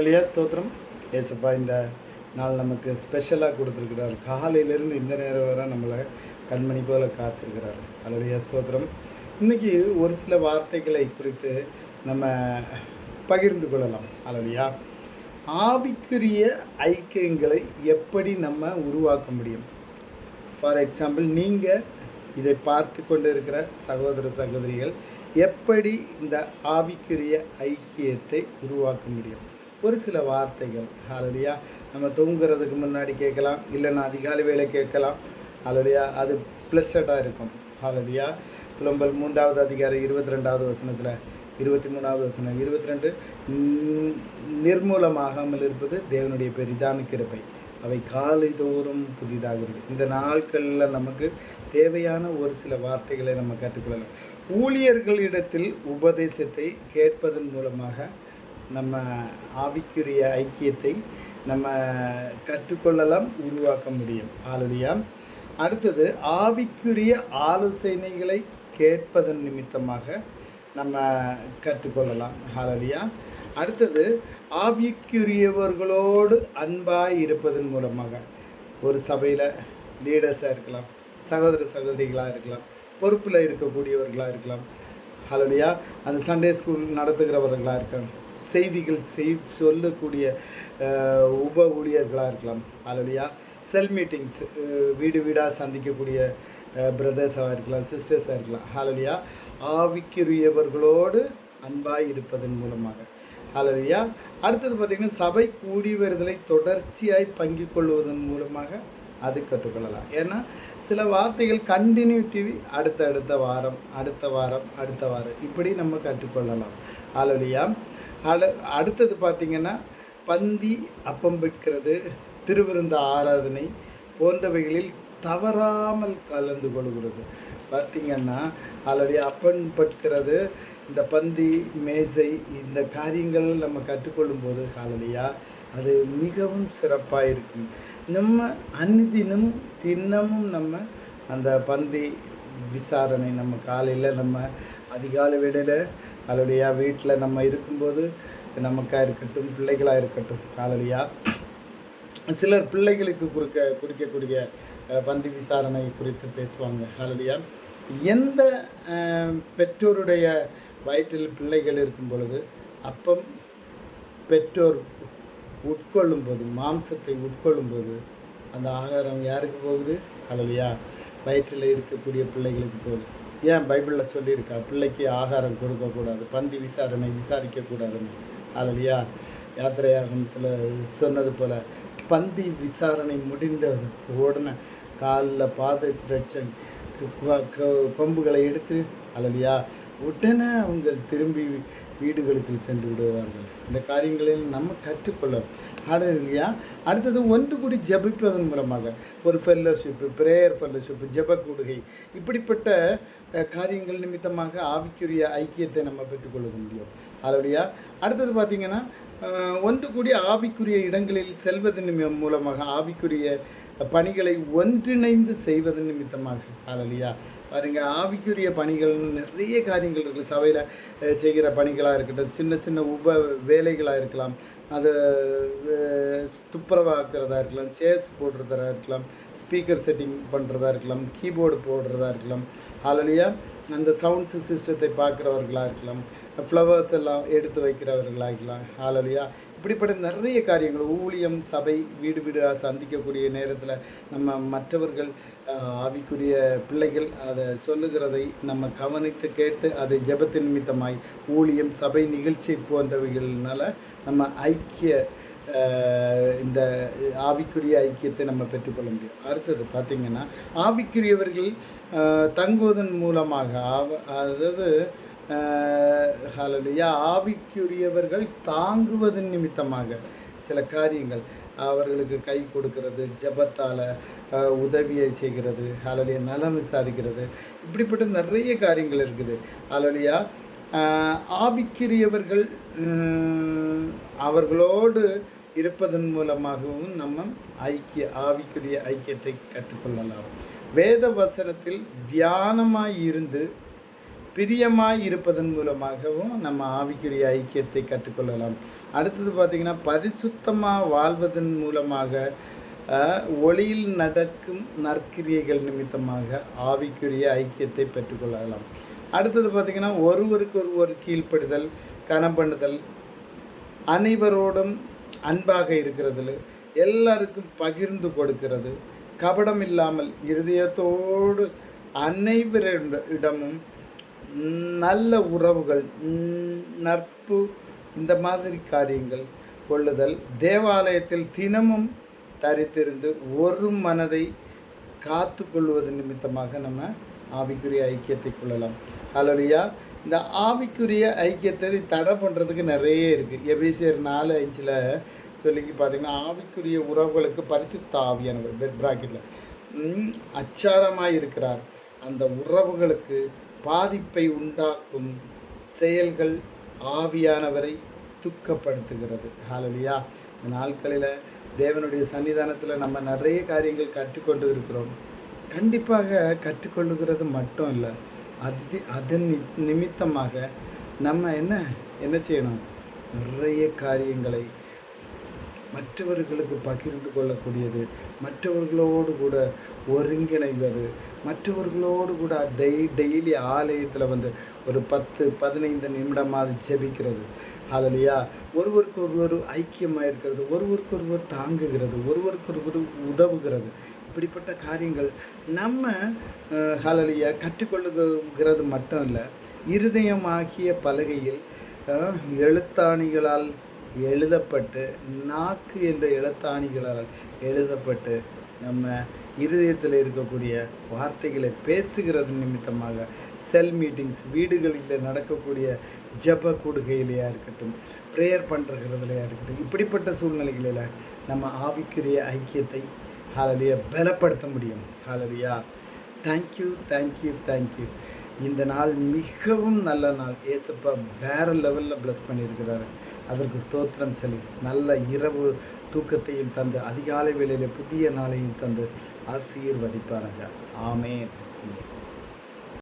இல்லையா ஸ்தோத்திரம். ஏசப்பா இந்த நாள் நமக்கு ஸ்பெஷலாக கொடுத்துருக்கிறார். காலையிலேருந்து இந்த நேரம் வரை நம்மளை கண்மணி போல் காத்திருக்கிறார். அலுடைய ஸ்தோத்திரம். இன்னைக்கு ஒரு சில வார்த்தைகளை குறித்து நம்ம பகிர்ந்து கொள்ளலாம். அலுவலியா ஆவிக்குரிய ஐக்கியங்களை எப்படி நம்ம உருவாக்க முடியும்? ஃபார் எக்ஸாம்பிள் நீங்கள் இதை பார்த்து கொண்டு இருக்கிற சகோதர சகோதரிகள் எப்படி இந்த ஆவிக்குரிய ஐக்கியத்தை உருவாக்க முடியும்? ஒரு சில வார்த்தைகள். ஹாலலியா நம்ம தூங்குறதுக்கு முன்னாடி கேட்கலாம். இல்லைன்னா அதிகாலை வேலை கேட்கலாம். ஹாலலியா அது ப்ளஸ்ஸடாக இருக்கும். ஹாலலியா புலம்பல் மூன்றாவது அதிகாரம் இருபத்தி ரெண்டாவது வசனத்தில் இருபத்தி மூணாவது வசனம் இருபத்தி ரெண்டு நிர்மூலமாகாமல் இருப்பது தேவனுடைய பெரிதான கிருப்பை அவை காலை தோறும் புதிதாகிறது. இந்த நாட்களில் நமக்கு தேவையான ஒரு சில வார்த்தைகளை நம்ம கற்றுக்கொள்ளலாம். ஊழியர்களிடத்தில் உபதேசத்தை கேட்பதன் மூலமாக நம்ம ஆவிக்குரிய ஐக்கியத்தை நம்ம கற்றுக்கொள்ளலாம் உருவாக்க முடியும். ஆளுடையா அடுத்தது ஆவிக்குரிய ஆலோசனைகளை கேட்பதன் நிமித்தமாக நம்ம கற்றுக்கொள்ளலாம். ஹாலடியா அடுத்தது ஆவிக்குரியவர்களோடு அன்பாக இருப்பதன் மூலமாக ஒரு சபையில் லீடர்ஸாக இருக்கலாம் சகோதர சகோதரிகளாக இருக்கலாம் பொறுப்பில் இருக்கக்கூடியவர்களாக இருக்கலாம். ஹலோலியா அந்த சண்டே ஸ்கூல் நடத்துகிறவர்களாக இருக்கலாம். செய்திகள் செய் சொல்லக்கூடிய உப ஊழியர்களாக இருக்கலாம். ஹலோலியா செல் மீட்டிங்ஸ் வீடு வீடாக சந்திக்கக்கூடிய பிரதர்ஸாக இருக்கலாம் சிஸ்டர்ஸாக இருக்கலாம். ஹாலலியா ஆவிக்குரியவர்களோடு அன்பாக இருப்பதன் மூலமாக. ஹாலலியா அடுத்தது பார்த்திங்கன்னா சபை கூடி வருதலை தொடர்ச்சியாய் பங்கு கொள்வதன் மூலமாக அது கற்றுக்கொள்ளலாம். ஏன்னா சில வார்த்தைகள் கண்டினியூட்டி அடுத்த அடுத்த வாரம் அடுத்த வாரம் அடுத்த வாரம் இப்படி நம்ம கற்றுக்கொள்ளலாம். ஹலோலியா அடு அடுத்தது பார்த்திங்கன்னா பந்தி அப்பம் வைக்கிறது திருவிருந்த ஆராதனை போன்றவைகளில் தவறாமல் கலந்து கொள்கிறது. பார்த்திங்கன்னா ஆல்ரெடி அப்பன் பட்கிறது இந்த பந்தி மேசை இந்த காரியங்கள் நம்ம கற்றுக்கொள்ளும் போது காலடியா அது மிகவும் சிறப்பாக இருக்கும். நம்ம அன்னிதினம் தினமும் நம்ம அந்த பந்தி விசாரணை நம்ம காலையில் நம்ம அதிகாலை வேளையில் காலடியா வீட்டில் நம்ம இருக்கும்போது நமக்காக இருக்கட்டும் பிள்ளைகளாக இருக்கட்டும். காலடியா சிலர் பிள்ளைகளுக்கு குறுக்க குடிக்கக்கூடிய பந்தி விசாரணை குறித்து பேசுவாங்க. ஹalleluya. எந்த பெற்றோருடைய வயிற்றில் பிள்ளைகள் இருக்கும் பொழுது அப்பம் பெற்றோர் உட்கொள்ளும் போது மாம்சத்தை உட்கொள்ளும் போது அந்த ஆகாரம் யாருக்கு போகுது? அழலியா வயிற்றில் இருக்கக்கூடிய பிள்ளைகளுக்கு போகுது. ஏன் பைபிளில் சொல்லியிருக்கா? பிள்ளைக்கு ஆகாரம் கொடுக்கக்கூடாது பந்தி விசாரணை விசாரிக்கக்கூடாதுன்னு. ஹalleluya. யாத்திரையாகமத்தில் சொன்னது போல் பந்தி விசாரணை முடிந்த உடனே காலில் பாத கொம்புகளை எடுத்து அல்லையா உடனே அவங்க திரும்பி வீடுகளுக்கு சென்று விடுவார்கள். இந்த காரியங்களில் நம்ம கற்றுக்கொள்ளணும். இல்லையா அடுத்தது ஒன்று கூடி ஜெபிப்பதன் மூலமாக. ஒரு ஃபெல்லோஷிப்பு ப்ரேயர் ஃபெல்லோஷிப்பு ஜப கூடுகை இப்படிப்பட்ட காரியங்கள் நிமித்தமாக ஆவிக்குரிய ஐக்கியத்தை நம்ம பெற்றுக்கொள்ள முடியும். அதோடைய அடுத்தது பார்த்திங்கன்னா ஒன்று கூடி ஆவிக்குரிய இடங்களில் செல்வதன் மூலமாக ஆவிக்குரிய பணிகளை ஒன்றிணைந்து செய்வது நிமித்தமாக. ஆலலியா பாருங்க ஆவிக்குரிய பணிகள் நிறைய காரியங்கள் இருக்குது சபையில் செய்கிற பணிகளாக இருக்கட்டும் சின்ன சின்ன உப வேலைகளாக இருக்கலாம் அதை துப்புரவாக்குறதா இருக்கலாம் சேர்ஸ் போடுறதா இருக்கலாம் ஸ்பீக்கர் செட்டிங் பண்ணுறதா இருக்கலாம் கீபோர்டு போடுறதா இருக்கலாம். ஆலலியா அந்த சவுண்ட் சிஸ்டத்தை பார்க்குறவர்களாக இருக்கலாம் ஃப்ளவர்ஸ் எல்லாம் எடுத்து வைக்கிறவர்களாக இருக்கலாம். ஆலலியா இப்படிப்பட்ட நிறைய காரியங்கள் ஊழியம் சபை வீடு வீடாக சந்திக்கக்கூடிய நேரத்தில் நம்ம மற்றவர்கள் ஆவிக்குரிய பிள்ளைகள் அதை சொல்லுகிறதை நம்ம கவனித்து கேட்டு அதை ஜெபத்தின் நிமித்தமாய் ஊழியம் சபை நிகழ்ச்சி போன்றவைகள்னால நம்ம ஐக்கிய இந்த ஆவிக்குரிய ஐக்கியத்தை நம்ம பெற்றுக்கொள்ள முடியும். அடுத்தது பார்த்திங்கன்னா ஆவிக்குரியவர்கள் தங்குவதன் மூலமாக ஆவ அதாவது ஹலலுயா ஆவிக்குரியவர்கள் தாங்குவதன் நிமித்தமாக சில காரியங்கள். அவர்களுக்கு கை கொடுக்கறது ஜெபத்தால் உதவியை செய்கிறது அலலியா நலம் விசாரிக்கிறது. இப்படிப்பட்ட நிறைய காரியங்கள் இருக்குது. அலலியா ஆவிக்குரியவர்கள் அவர்களோடு இருப்பதன் மூலமாகவும் நம்ம ஐக்கிய ஆவிக்குரிய ஐக்கியத்தை கற்றுக்கொள்ளலாம். வேத வசனத்தில் தியானமாய் இருந்து பிரியமாய் இருப்பதன் மூலமாகவும் நம்ம ஆவிக்குரிய ஐக்கியத்தை கற்றுக்கொள்ளலாம். அடுத்தது பார்த்திங்கன்னா பரிசுத்தமாக வாழ்வதன் மூலமாக ஒளியில் நடக்கும் நற்கிரியைகள் நிமித்தமாக ஆவிக்குரிய ஐக்கியத்தை பெற்றுக்கொள்ளலாம். அடுத்தது பார்த்திங்கன்னா ஒருவருக்கு ஒருவர் கீழ்ப்படுதல் கனம் பண்ணுதல் அனைவரோடும் அன்பாக இருக்கிறதுல எல்லாருக்கும் பகிர்ந்து கொடுக்கிறது கபடம் இல்லாமல் இருதயத்தோடு அனைவரிடமும் நல்ல உறவுகள் நட்பு இந்த மாதிரி காரியங்கள் கொள்ளுதல் தேவாலயத்தில் தினமும் தரித்திருந்து ஒரு மனதை காத்து கொள்வது நிமித்தமாக நம்ம ஆவிக்குரிய ஐக்கியத்தை கொள்ளலாம். அல்லையா இந்த ஆவிக்குரிய ஐக்கியத்தை தடை பண்ணுறதுக்கு நிறைய இருக்குது எபிசியர் நாலு அஞ்சில் சொல்லி பார்த்தீங்கன்னா ஆவிக்குரிய உறவுகளுக்கு பரிசுத்த ஆவியானவர் பெட் பிராக்கெட்டில் அச்சாரமாக இருக்கிறார் அந்த உறவுகளுக்கு பாதிப்பை உண்டாக்கும் செயல்கள் ஆவியானவரை துக்கப்படுத்துகிறது. ஹாலலியா இந்த நாட்களில் தேவனுடைய சன்னிதானத்தில் நம்ம நிறைய காரியங்கள் கற்றுக்கொண்டு இருக்கிறோம். கண்டிப்பாக கற்றுக்கொள்ளுகிறது மட்டும் இல்லை அது அதன் நி- நிமித்தமாக நம்ம என்ன என்ன செய்யணும்? நிறைய காரியங்களை மற்றவர்களுக்கு பகிர்ந்து கொள்ளக்கூடியது. மற்றவர்களோடு கூட ஒருங்கிணைவது. மற்றவர்களோடு கூட டெய் டெய்லி ஆலயத்தில் வந்து ஒரு பத்து பதினைந்து நிமிடமாவது ஜெபிக்கிறது. அதுலையா ஒருவருக்கு ஒருவர் ஐக்கியமாக இருக்கிறது ஒருவருக்கு ஒருவர் தாங்குகிறது. ஒருவருக்கு ஒருவர் உதவுகிறது. இப்படிப்பட்ட காரியங்கள் நம்ம ஹலலியா கற்றுக்கொள்ளுகிறது மட்டும் இல்லை இருதயமாகிய பலகையில் எழுத்தாணிகளால் எழுதப்பட்டு நாக்கு என்ற எழுத்தாணிகளால் எழுதப்பட்டு நம்ம இருதயத்தில் இருக்கக்கூடிய வார்த்தைகளை பேசுகிறது நிமித்தமாக செல் மீட்டிங்ஸ் வீடுகளில் நடக்கக்கூடிய ஜெப கூடுகையிலையாக இருக்கட்டும் ப்ரேயர் பண்ணுறதுலையா இருக்கட்டும் இப்படிப்பட்ட சூழ்நிலைகளில் நம்ம ஆவிக்குரிய ஐக்கியத்தை ஹாலடியாக பலப்படுத்த முடியும். ஹாலடியா தேங்க்யூ தேங்க்யூ தேங்க்யூ இந்த நாள் மிகவும் நல்ல நாள். ஏசப்பா வேறு லெவலில் ப்ளஸ் பண்ணியிருக்கிறாரு. அதற்கு ஸ்தோத்திரம் சொல்லி நல்ல இரவு தூக்கத்தையும் தந்து அதிகாலை வேளையில் புதிய நாளையும் தந்து ஆசீர்வதிப்பாருங்க ஆமேன் ஆமென்.